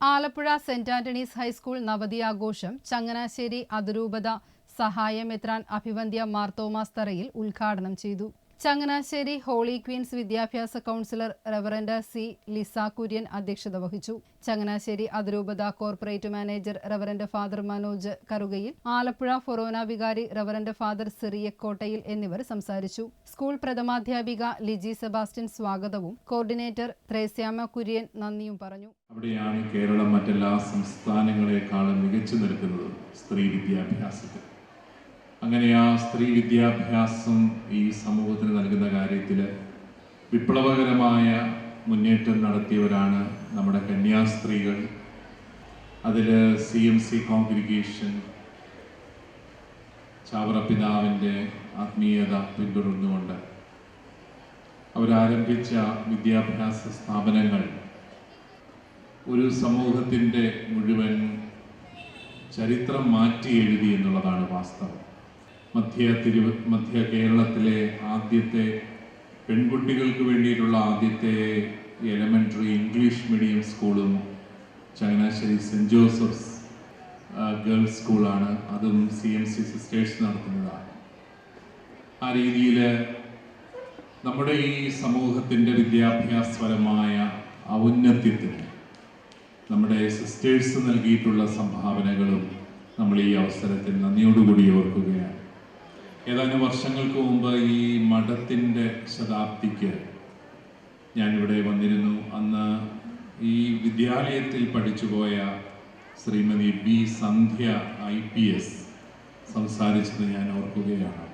Alappuzha saint Antony's high school നവതി ആഘോഷം ചങ്ങനാശ്ശേരി അതിരൂപത സഹായമെത്രാൻ അഭിവന്ദ്യ മാർത്തോമാസ് തറയിൽ ഉദ്ഘാടനം ചെയ്തു ചങ്ങനാശ്ശേരി ഹോളി ക്വീൻസ് വിദ്യാഭ്യാസ കൗൺസിലർ റവറൻഡ സി ലിസ കുര്യൻ അധ്യക്ഷത വഹിച്ചു. ചങ്ങനാശ്ശേരി അതിരൂപത corporate manager reverend father Manoj Karukayil Alappuzha ഫൊറോന വികാരി റവറൻഡ് ഫാദർ സിറിയക്കോട്ടയിൽ എന്നിവർ സംസാരിച്ചു. സ്കൂൾ പ്രഥമാധ്യാപിക ലിജി സെബാസ്റ്റ്യൻ സ്വാഗതവും കോർഡിനേറ്റർ ത്രേസ്യാമ കുര്യൻ നന്ദിയും പറഞ്ഞു. അവിടെയാണ് കേരളം മറ്റെല്ലാ സംസ്ഥാനങ്ങളെക്കാളും മികച്ചു നിൽക്കുന്നത് സ്ത്രീ വിദ്യാഭ്യാസത്തിൽ. അങ്ങനെ ആ സ്ത്രീ വിദ്യാഭ്യാസം ഈ സമൂഹത്തിന് നൽകുന്ന കാര്യത്തിൽ വിപ്ലവകരമായ മുന്നേറ്റം നടത്തിയവരാണ് നമ്മുടെ കന്യാസ്ത്രീകൾ. അതിൽ C M C congregation Chavara പിതാവിന്റെ ആത്മീയത പിന്തുടർന്നുകൊണ്ട് അവരാരംഭിച്ച വിദ്യാഭ്യാസ സ്ഥാപനങ്ങൾ ഒരു സമൂഹത്തിന്റെ മുഴുവൻ ചരിത്രം മാറ്റി എഴുതി എന്നുള്ളതാണ് വാസ്തവം. മധ്യ തിരുവ മധ്യ കേരളത്തിലെ ആദ്യത്തെ പെൺകുട്ടികൾക്ക് വേണ്ടിയിട്ടുള്ള ആദ്യത്തെ എലമെന്ററി ഇംഗ്ലീഷ് മീഡിയം സ്കൂളും ചങ്ങനാശ്ശേരി സെന്റ് ജോസഫ്സ് ഗേൾസ് സ്കൂളാണ് അതും സി എം സി സിസ്റ്റേഴ്സ് നടത്തുന്നതാണ്. ആ രീതിയിൽ നമ്മുടെ ഈ സമൂഹത്തിന്റെ വിദ്യാഭ്യാസപരമായ ഔന്നത്യത്തിന് നമ്മുടെ സിസ്റ്റേഴ്സ് നൽകിയിട്ടുള്ള സംഭാവനകളും നമ്മൾ ഈ അവസരത്തിൽ നന്ദിയോടുകൂടി ഓർക്കുകയാണ്. ഏതാനും വർഷങ്ങൾക്ക് മുമ്പ് ഈ മഠത്തിന്റെ ശതാബ്ദിക്ക് ഞാനിവിടെ വന്നിരുന്നു. അന്ന് ഈ വിദ്യാലയത്തിൽ പഠിച്ചുപോയ Shrimati B Sandhya I P S സംസാരിച്ചത് ഞാൻ ഓർക്കുകയാണ്.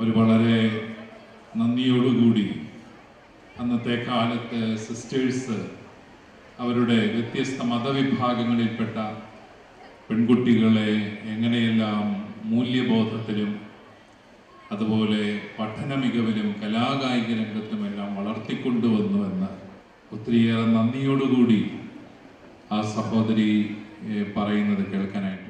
ഒരു വളരെ നന്ദിയോടുകൂടി അന്നത്തെ കാലത്ത് സിസ്റ്റേഴ്സ് അവരുടെ വ്യത്യസ്ത മതവിഭാഗങ്ങളിൽപ്പെട്ട പെൺകുട്ടികളെ എങ്ങനെയെല്ലാം മൂല്യബോധത്തിലും അതുപോലെ പഠന മികവിലും കലാകായിക രംഗത്തുമെല്ലാം വളർത്തിക്കൊണ്ടുവന്നുവെന്ന് ഒത്തിരിയേറെ നന്ദിയോടുകൂടി ആ സഹോദരി പറയുന്നത് കേൾക്കാനായിട്ട്